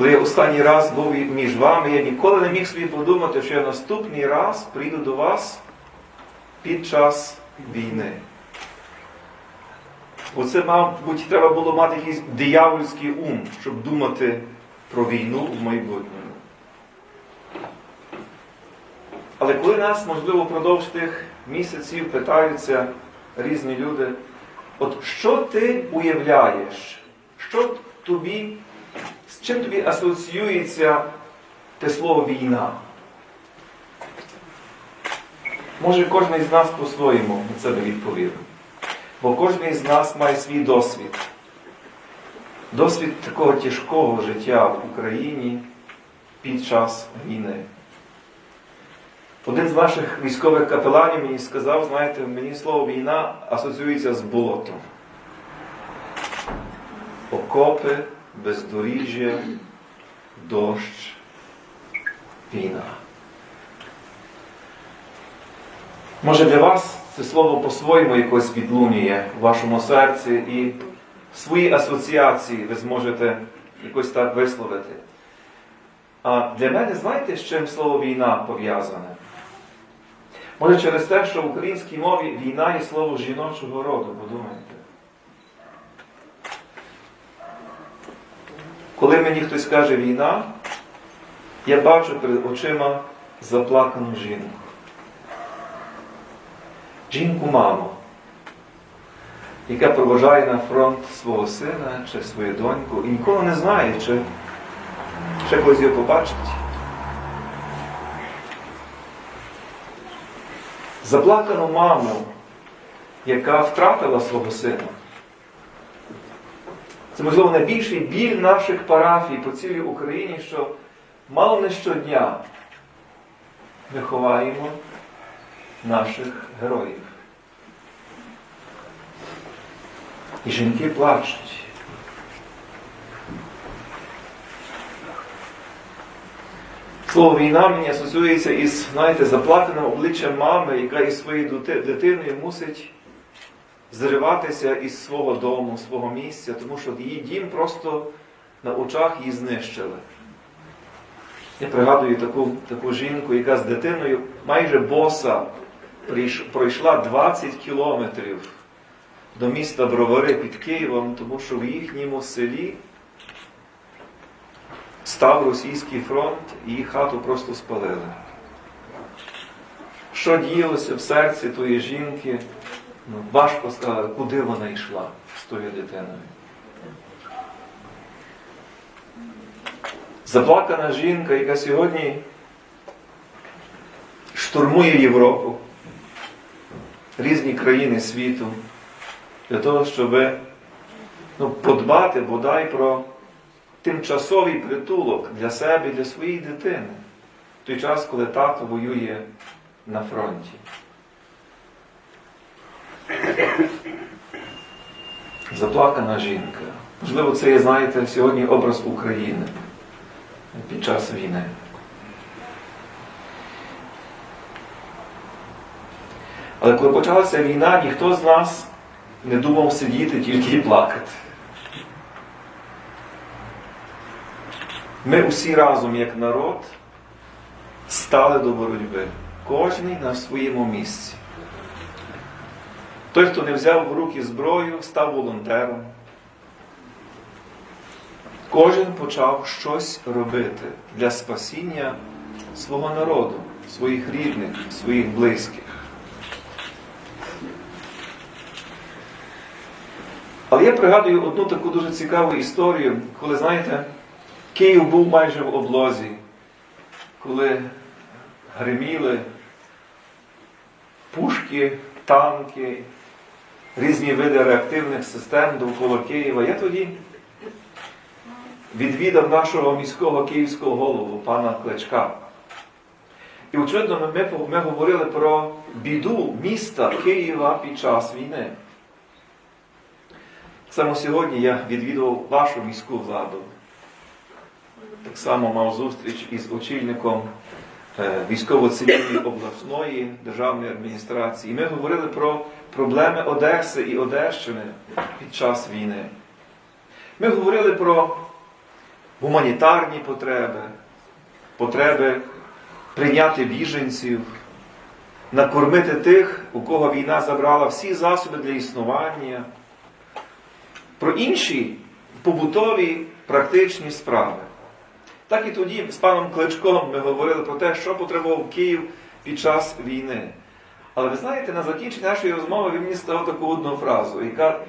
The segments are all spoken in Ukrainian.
Коли я останній раз був між вами, я ніколи не міг собі подумати, що я наступний раз прийду до вас під час війни. Оце, мабуть, треба було мати якийсь диявольський ум, щоб думати про війну в майбутньому. Але коли нас, можливо, впродовж тих місяців питаються різні люди, от що ти уявляєш, що тобі, з чим тобі асоціюється те слово війна? Може, кожен із нас по-своєму на це би відповів. Бо кожен із нас має свій досвід. Досвід такого тяжкого життя в Україні під час війни. Один з наших військових капеланів мені сказав, знаєте, мені слово війна асоціюється з болотом. Окопи, бездоріжжя, дощ, війна. Може для вас це слово по-своєму якось відлунює в вашому серці і свої асоціації ви зможете якось так висловити. А для мене, знаєте, з чим слово війна пов'язане? Може через те, що в українській мові війна є слово жіночого роду, подумайте. Коли мені хтось каже війна, я бачу перед очима заплакану жінку. Жінку-маму, яка проважає на фронт свого сина чи свою доньку і ніколи не знає, чи ще колись його побачить. Заплакану маму, яка втратила свого сина. Це, можливо, найбільший біль наших парафій по цілій Україні, що мало не щодня ми ховаємо наших героїв. І жінки плачуть. Слово війна мені асоціюється із, знаєте, заплаканим обличчям мами, яка із своєю дитиною мусить зриватися із свого дому, свого місця, тому що її дім просто на очах її знищили. Я пригадую таку, таку жінку, яка з дитиною майже боса пройшла 20 кілометрів до міста Бровари під Києвом, тому що в їхньому селі став російський фронт і її хату просто спалили. Що діялося в серці тої жінки, ну, важко сказати, куди вона йшла з тою дитиною. Заплакана жінка, яка сьогодні штурмує Європу, різні країни світу, для того, щоб ну, подбати бодай про тимчасовий притулок для себе для своєї дитини в той час, коли тато воює на фронті. Заплакана жінка. Можливо, це є, знаєте, сьогодні образ України під час війни. Але коли почалася війна, ніхто з нас не думав сидіти тільки і плакати. Ми усі разом, як народ, стали до боротьби. Кожний на своєму місці. Той, хто не взяв в руки зброю, став волонтером. Кожен почав щось робити для спасіння свого народу, своїх рідних, своїх близьких. Але я пригадую одну таку дуже цікаву історію, коли, знаєте, Київ був майже в облозі, коли гриміли пушки, танки, різні види реактивних систем довкола Києва. Я тоді відвідав нашого міського київського голову, пана Кличка. І, очевидно, ми, ми говорили про біду міста Києва під час війни. Саме сьогодні я відвідував вашу міську владу. Так само мав зустріч із очільником військово-цивільної обласної державної адміністрації. І ми говорили про проблеми Одеси і Одещини під час війни. Ми говорили про гуманітарні потреби, потреби прийняти біженців, накормити тих, у кого війна забрала всі засоби для існування, про інші побутові практичні справи. Так і тоді з паном Кличком ми говорили про те, що потребував Київ під час війни. Але ви знаєте, на закінченні нашої розмови він мені сказав таку одну фразу, яка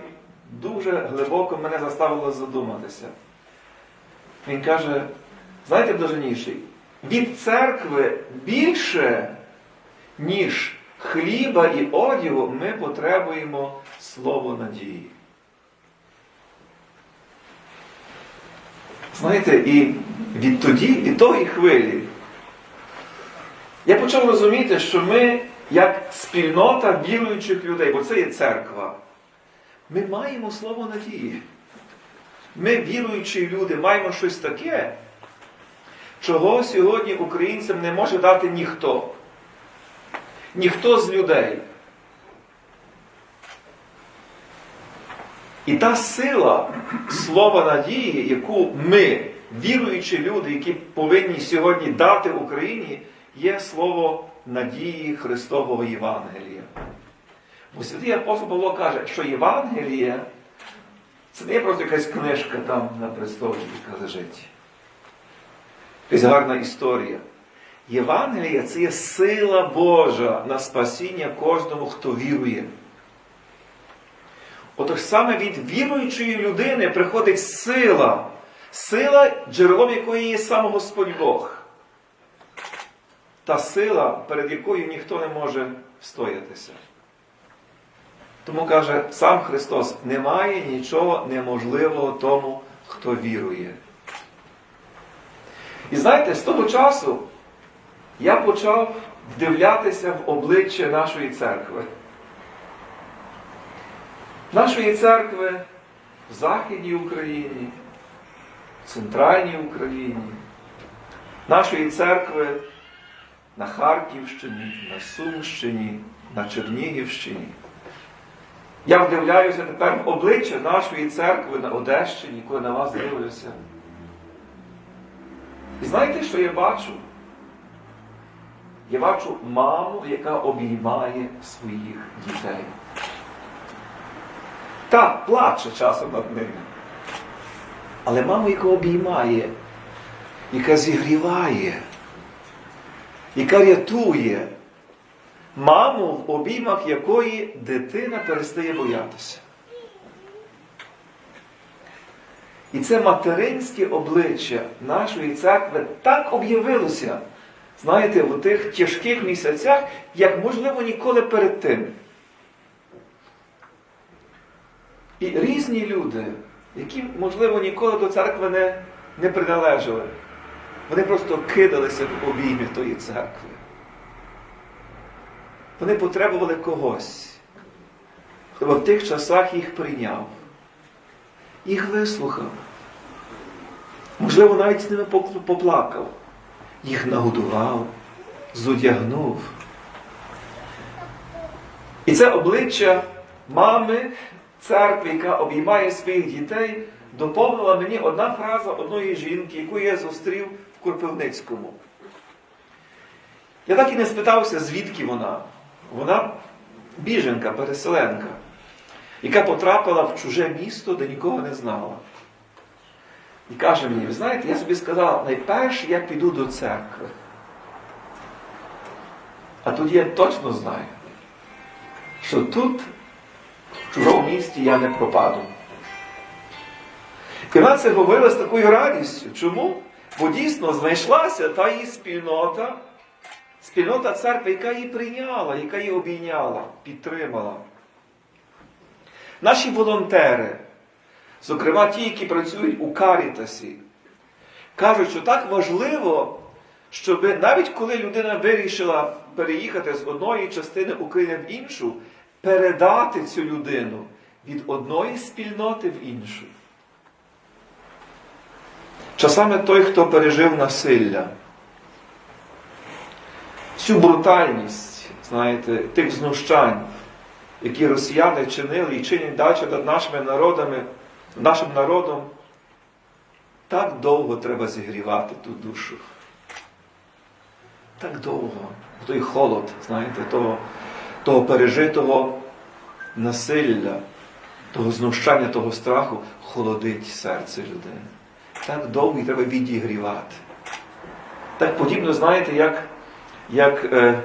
дуже глибоко мене заставила задуматися. Він каже: знаєте, блаженніший, від церкви більше, ніж хліба і одягу, ми потребуємо слово надії. Знаєте, і відтоді, від тої хвилі, я почав розуміти, що ми, як спільнота віруючих людей, бо це є церква, ми маємо слово надії. Ми, віруючі люди, маємо щось таке, чого сьогодні українцям не може дати ніхто. Ніхто з людей. І та сила слова надії, яку ми, віруючі люди, які повинні сьогодні дати Україні, є слово надії Христового Євангелія. Бо святий апостол Павло каже, що Євангеліє це не просто якась книжка там на престолі, яка лежить. Якась гарна історія. Євангелія це є сила Божа на спасіння кожному, хто вірує. Отож саме від віруючої людини приходить сила, сила, джерелом якої є сам Господь Бог. Та сила, перед якою ніхто не може встоятися. Тому каже сам Христос: немає нічого неможливого тому, хто вірує. І знаєте, з того часу я почав вдивлятися в обличчя нашої церкви. Нашої церкви в Західній Україні, в Центральній Україні, нашої церкви на Харківщині, на Сумщині, на Чернігівщині. Я вдивляюся тепер обличчя нашої церкви на Одещині, коли на вас дивлюся. І знаєте, що я бачу? Я бачу маму, яка обіймає своїх дітей. Так, плаче часом над ними. Але маму, яка обіймає, яка зігріває, яка рятує, маму, в обіймах якої дитина перестає боятися. І це материнське обличчя нашої церкви так об'явилося, знаєте, в тих тяжких місяцях, як можливо ніколи перед тим. І різні люди, які, можливо, ніколи до церкви не, не приналежали, вони просто кидалися в обійми тої церкви. Вони потребували когось, хто в тих часах їх прийняв, їх вислухав. Можливо, навіть з ними поплакав, їх нагодував, зодягнув. І це обличчя мами церкви, яка обіймає своїх дітей, доповнила мені одна фраза одної жінки, яку я зустрів в Курпивницькому. Я так і не спитався, звідки вона. Вона біженка, переселенка, яка потрапила в чуже місто, де нікого не знала. І каже мені, ви знаєте, я собі сказала, найперше я піду до церкви. А тоді я точно знаю, що тут, чужому місті, я не пропаду. І вона це говорила з такою радістю. Чому? Бо дійсно знайшлася та її спільнота, спільнота церкви, яка її прийняла, яка її обійняла, підтримала. Наші волонтери, зокрема ті, які працюють у Карітасі, кажуть, що так важливо, щоб навіть коли людина вирішила переїхати з одної частини України в іншу, передати цю людину від одної спільноти в іншу. Часами той, хто пережив насилля, всю брутальність, знаєте, тих знущань, які росіяни чинили і чинять далі над нашими народами, нашим народом, так довго треба зігрівати ту душу. Так довго. Той холод, знаєте, того, того пережитого насилля, того знущання, того страху холодить серце людини. Так довго і треба відігрівати. Так подібно, знаєте, як, як е,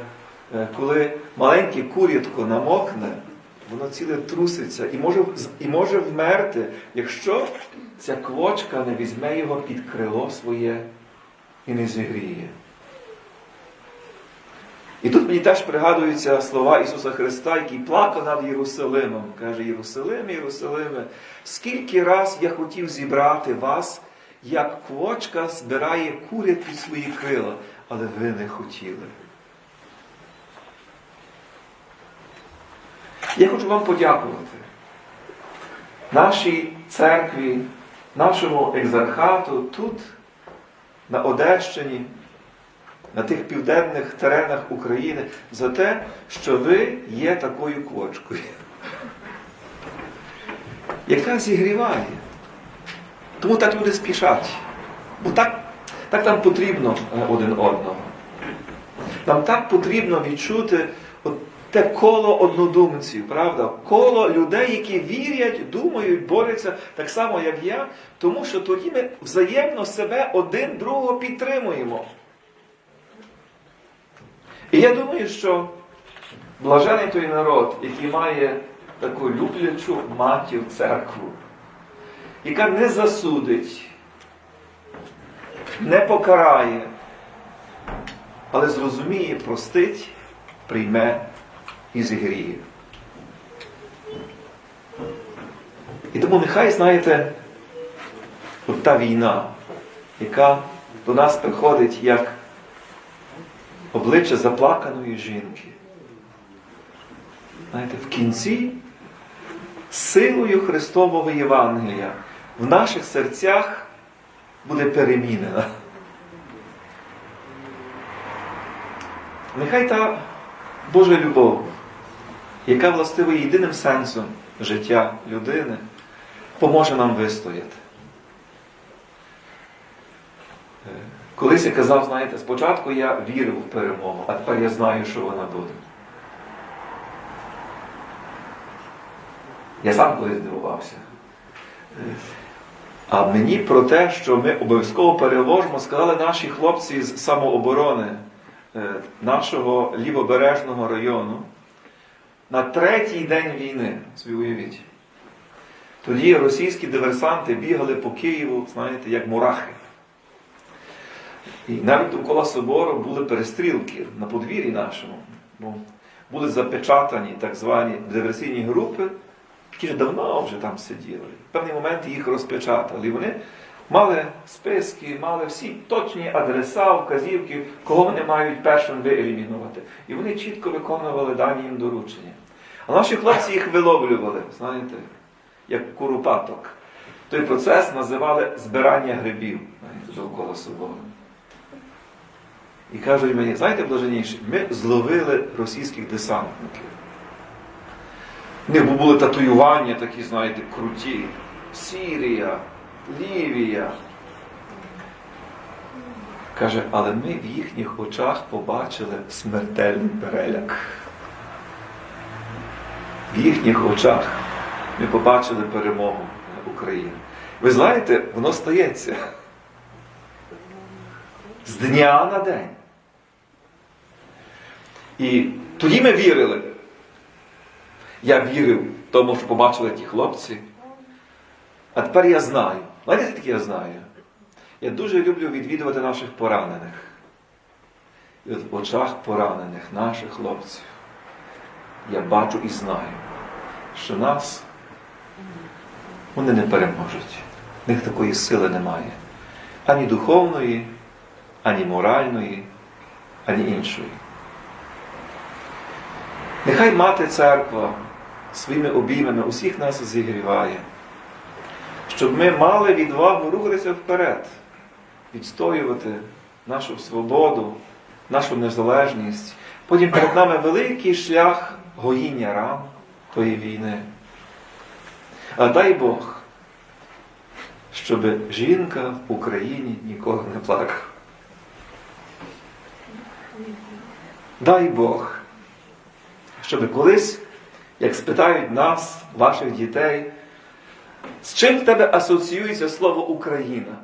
е, коли маленьке курятко намокне, воно ціле труситься і може, і може вмерти, якщо ця квочка не візьме його під крило своє і не зігріє. І тут мені теж пригадуються слова Ісуса Христа, який плакав над Єрусалимом. Каже, Єрусалим, Єрусалиме, скільки раз я хотів зібрати вас, як квочка збирає курят під свої крила, але ви не хотіли. Я хочу вам подякувати нашій церкві, нашому екзархату тут, на Одещині, на тих південних теренах України за те, що ви є такою квочкою, яка зігріває. Тому так люди спішать. Бо так, так нам потрібно е, один одного. Нам так потрібно відчути от те коло однодумців, правда? Коло людей, які вірять, думають, борються так само, як я, тому що тоді ми взаємно себе один другого підтримуємо. І я думаю, що блажений той народ, який має таку люблячу матір церкву, яка не засудить, не покарає, але зрозуміє, простить, прийме і зігріє. І тому нехай, знаєте, от та війна, яка до нас приходить як обличчя заплаканої жінки. Знаєте, в кінці силою Христового Євангелія в наших серцях буде перемінена. Нехай та Божа любов, яка властива єдиним сенсом життя людини, поможе нам вистояти. Колись я казав, знаєте, спочатку я вірив в перемогу, а тепер я знаю, що вона буде. Я сам колись здивувався. А мені про те, що ми обов'язково переможемо, сказали наші хлопці з самооборони е, нашого лівобережного району на третій день війни, собі уявіть. Тоді російські диверсанти бігали по Києву, знаєте, як мурахи. І навіть довкола собору були перестрілки на подвір'ї нашому. Бо були запечатані так звані диверсійні групи, які ж давно вже там сиділи. В певний момент їх розпечатали. І вони мали списки, мали всі точні адреса, вказівки, кого вони мають першим виелімінувати. І вони чітко виконували дані їм доручення. А наші хлопці їх виловлювали, знаєте, як куропаток. Той процес називали збирання грибів знаєте, довкола собору. І кажуть мені, знаєте, блаженніше, ми зловили російських десантників. В них були татуювання такі, знаєте, круті. Сірія, Лівія. Каже, але ми в їхніх очах побачили смертельний переляк. В їхніх очах ми побачили перемогу України. Ви знаєте, воно стається з дня на день. І тоді ми вірили. Я вірив тому, що побачили ті хлопці. А тепер я знаю. Знаєте, таке я знаю? Я дуже люблю відвідувати наших поранених. І от в очах поранених наших хлопців я бачу і знаю, що нас вони не переможуть. В них такої сили немає. Ані духовної, ані моральної, ані іншої. Нехай мати церква своїми обіймами усіх нас зігріває, щоб ми мали відвагу рухатися вперед, відстоювати нашу свободу, нашу незалежність. Потім перед нами великий шлях гоїння ран тої війни. А дай Бог, щоб жінка в Україні ніколи не плакала. Дай Бог, щоб колись, як спитають нас, ваших дітей, з чим в тебе асоціюється слово Україна?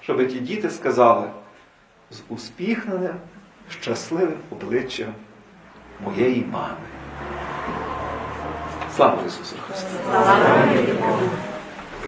Щоб ті діти сказали з успіхненим, щасливим обличчям моєї мами. Слава Ісусу Христу!